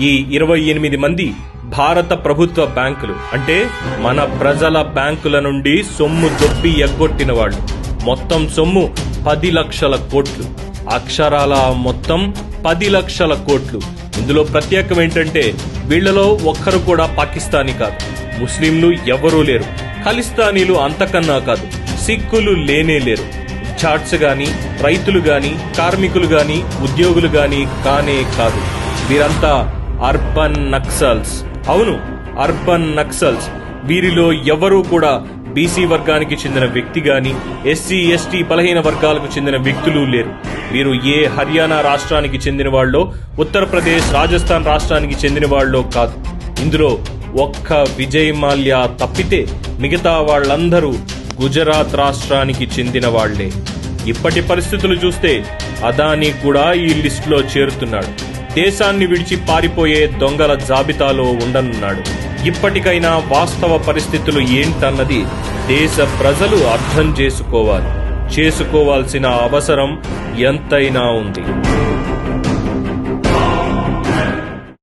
ఈ ఇరవై ఎనిమిది మంది భారత ప్రభుత్వ బ్యాంకులు అంటే మన ప్రజల బ్యాంకుల నుండి సొమ్ము దొబ్బి ఎగ్గొట్టిన వాళ్ళు. మొత్తం సొమ్ము పది లక్షల కోట్లు. అక్షరాల మొత్తం పది లక్షల కోట్లు. ఇందులో ప్రత్యేకం ఏంటంటే వీళ్ళలో ఒక్కరు కూడా పాకిస్తానీ కాదు. ముస్లింలు ఎవరూ లేరు. ఖలిస్తానీలు అంతకన్నా కాదు సిక్కులు లేనే లేరు. చాట్స్ గాని రైతులు గాని కార్మికులు గాని ఉద్యోగులు గాని కానే కాదు. వీరంతా అర్బన్ నక్సల్స్. అవును అర్బన్ నక్సల్స్. వీరిలో ఎవరూ కూడా బీసీ వర్గానికి చెందిన వ్యక్తి గాని ఎస్సీ ఎస్టీ బలహీన వర్గాలకు చెందిన వ్యక్తులు లేరు. వీరు ఏ హర్యానా రాష్ట్రానికి చెందిన వాళ్ళో ఉత్తరప్రదేశ్ రాజస్థాన్ రాష్ట్రానికి చెందిన వాళ్ళో కాదు. ఇందులో ఒక్క విజయ్ మాల్యా తప్పితే మిగతా వాళ్ళందరూ గుజరాత్ రాష్ట్రానికి చెందిన వాళ్ళే ఇప్పటి పరిస్థితులు చూస్తే అదానీ కూడా ఈ లిస్టులో చేరుతున్నాడు. దేశాన్ని విడిచి పారిపోయే దొంగల జాబితాలో ఉండనున్నాడు. ఇప్పటికైనా వాస్తవ పరిస్థితులు ఏంటన్నది దేశ ప్రజలు అర్థం చేసుకోవాలి. చేసుకోవాల్సిన అవసరం ఎంతైనా ఉంది.